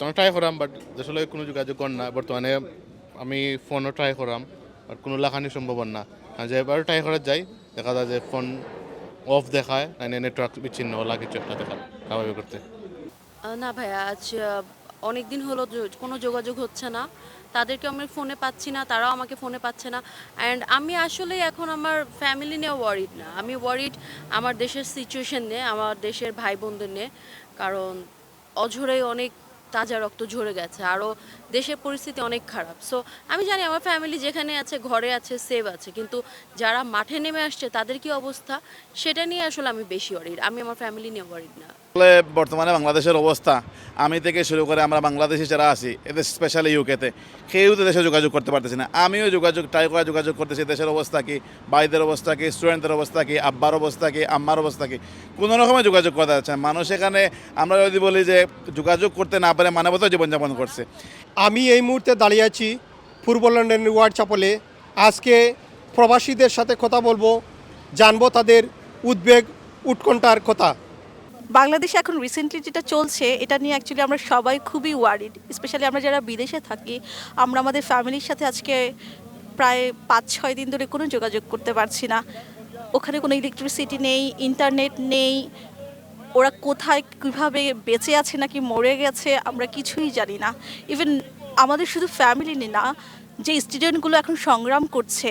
তখন ট্রাই করাম বাট আসলে কোনো যোগাযোগ কর না বর্তমানে আমি ফোনও ট্রাই করাম বাট কোনো লাখানি সম্ভব না যে এবার ট্রাই করা যাই, দেখা যায় যে ফোন অফ দেখায় না নেটওয়ার্ক বিচ্ছিন্ন ওলা কিছু একটা দেখায় স্বাভাবিক করতে না ভাইয়া আজ অনেক দিন হলো কোনো যোগাযোগ হচ্ছে না। তাদেরকে আমি ফোনে পাচ্ছি না, তারাও আমাকে ফোনে পাচ্ছে না। অ্যান্ড আমি আসলে এখন আমার ফ্যামিলি নিয়ে ওয়ারিড না। আমি ওয়ারিড আমার দেশের সিচুয়েশন নিয়ে, আমার দেশের ভাই বোনদের নিয়ে। কারণ অঝরে অনেক তাজা রক্ত ঝরে গেছে আরও দেশের পরিস্থিতি অনেক খারাপ। সো আমি জানি আমার ফ্যামিলি যেখানে আছে, ঘরে আছে সেভ আছে, কিন্তু যারা মাঠে নেমে আসছে, তাদের কি অবস্থা? সেটা নিয়ে আসলে আমি বেশি অরিড আমি আমার ফ্যামিলি নিয়ে অরিড না। আসলে বর্তমানে বাংলাদেশের অবস্থা, আমি থেকে শুরু করে আমরা বাংলাদেশি যারা আছি, এদের স্পেশালি ইউকেতে কেউ তো দেশে যোগাযোগ করতে পারতেছি না। আমিও যোগাযোগ ট্রাই করে যোগাযোগ করতেছি, দেশের অবস্থা কি, ভাইদের অবস্থা কি স্টুডেন্টদের অবস্থা কি, আব্বার অবস্থা কি, আম্মার অবস্থা কি, কোনো রকমের যোগাযোগ করা যাচ্ছে না। মানুষ এখানে, আমরা যদি বলি যে যোগাযোগ করতে না পারে মানবত জীবনযাপন করছে। আমি এই মুহূর্তে দাঁড়িয়ে আছি পূর্ব লন্ডনের ওয়ার্ড চাপলে। আজকে প্রবাসীদের সাথে কথা বলব, জানব তাদের উদ্বেগ, উৎকণ্ঠার কথা। বাংলাদেশে এখন রিসেন্টলি যেটা চলছে, এটা নিয়ে অ্যাকচুয়ালি আমরা সবাই খুবই ওয়ারিড স্পেশালি আমরা যারা বিদেশে থাকি, আমরা আমাদের ফ্যামিলির সাথে আজকে প্রায় পাঁচ ছয় দিন ধরে কোনো যোগাযোগ করতে পারছি না। ওখানে কোনো ইলেকট্রিসিটি নেই ইন্টারনেট নেই, ওরা কোথায় কীভাবে বেঁচে আছে নাকি মরে গেছে, আমরা কিছুই জানি না। ইভেন আমাদের শুধু ফ্যামিলি না যে স্টুডেন্টগুলো এখন সংগ্রাম করছে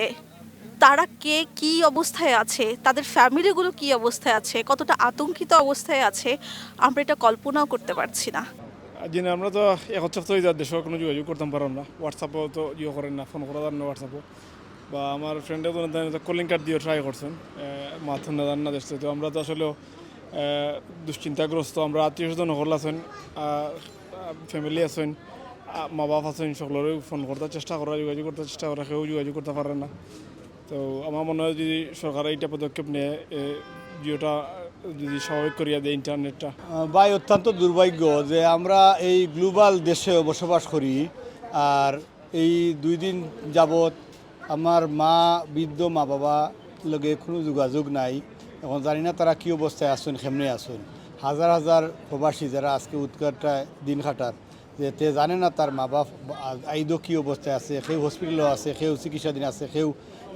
তারা কে, কি অবস্থায় আছে, তাদের ফ্যামিলিগুলো কি অবস্থায় আছে, কতটা আতঙ্কিত অবস্থায় আছে, আমরা এটা কল্পনাও করতে পারছি না। দিনে আমরা তো এক সপ্তাহ যার দেশেও কোনো যোগাযোগ করতাম পারলাম না। হোয়াটসঅ্যাপও তো ইয়ে করেন না ফোন করা না হোয়াটসঅ্যাপও বা আমার ফ্রেন্ডে তো কলিং কার্ড দিয়ে ট্রাই করছেন। মাথুন না না দেশে তো আমরা তো আসলে দুশ্চিন্তাগ্রস্ত। আমরা আত্মীয় স্বজন সকল আছেন ফ্যামিলি আছেন মা বাপ আছেন, সকলেরও ফোন করতে চেষ্টা করা, যোগাযোগ করতে চেষ্টা করা, কেউ যোগাযোগ করতে পারে না। তো আমার মনে হয় যদি সরকার এইটা পদক্ষেপ নেয় জিওটা যদি স্বাভাবিক করিয়া দেয় ইন্টারনেটটা। ভাই, অত্যন্ত দুর্ভাগ্য যে আমরা এই গ্লোবাল দেশে বসবাস করি, আর এই দুই দিন যাবৎ আমার মা, বৃদ্ধ মা বাবা লগে কোনো যোগাযোগ নাই। এখন জানি না তারা কী অবস্থায় আসুন কেমনে আসুন হাজার হাজার প্রবাসী যারা আজকে উৎকটায় দিন খাটার যে তে জানে না তার মা বাপ আইদো কী অবস্থায় আছে কেউ হসপিটালও আছে কেউ চিকিৎসাধীন আছে কেউ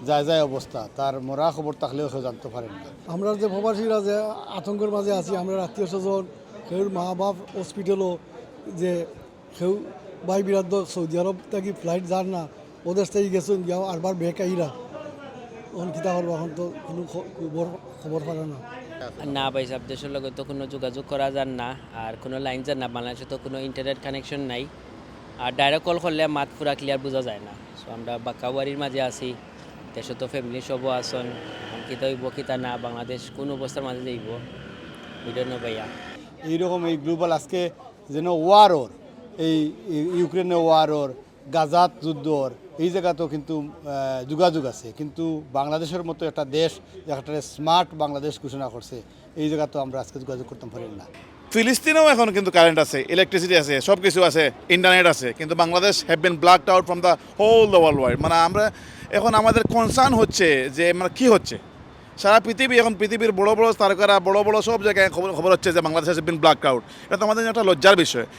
যায় যায় অবস্থা। তার মরা খবর থাকলেও কেউ জানতে পারেন না। আমরা যে প্রবাসীরা যে আতঙ্কের মাঝে আছি, আমরা আত্মীয় স্বজন কেউ মা বাপ হসপিটালও যে কেউ ভাই বিরাদ সৌদি আরব থেকে ফ্লাইট যান না, ওদের থেকে গেছেন যাও আরবার বেক আইরা এখন কিতা করব এখন তো কোনো খবর খবর পারে না। না ভাই সাহেব দেশের লগে তো কোনো যোগাযোগ করা যান না আর কোনো লাইন যান না বাংলাদেশে তো কোনো ইন্টারনেট কানেকশন নাই। আর ডাইরেক্ট কল করলে মাত পুরা ক্লিয়ার বোঝা যায় না। সো আমরা বাঁকাবাড়ির মাঝে আছি দেশে তো ফ্যামিলি সবও আসন কিতা হইব কিতা না বাংলাদেশ কোন অবস্থার মাঝে যাইব? বুঝলেন ভাইয়া। এইরকম এই গ্লোবাল আজকে যেন ওয়ারর এই ইউ- ইউক্রেনে ওয়ারর গাজাত যুদ্ধর এই জায়গাতেও কিন্তু যোগাযোগ আছে। কিন্তু বাংলাদেশের মতো একটা দেশ, একটা স্মার্ট বাংলাদেশ ঘোষণা করছে, এই জায়গাতেও আমরা আজকে যোগাযোগ করতে পারি না। ফিলিস্তিনেও এখন কিন্তু কারেন্ট আছে ইলেকট্রিসিটি আছে সব কিছু আছে ইন্টারনেট আছে, কিন্তু Bangladesh have been blacked out from the whole the world wide মানে আমরা এখন আমাদের কনসার্ন হচ্ছে যে মানে কী হচ্ছে? সারা পৃথিবী, এখন পৃথিবীর বড় বড় তারকারা, বড় বড় সব জায়গায় খবর খবর হচ্ছে যে, Bangladesh has been blacked out এটা তো আমাদের একটা লজ্জার বিষয়।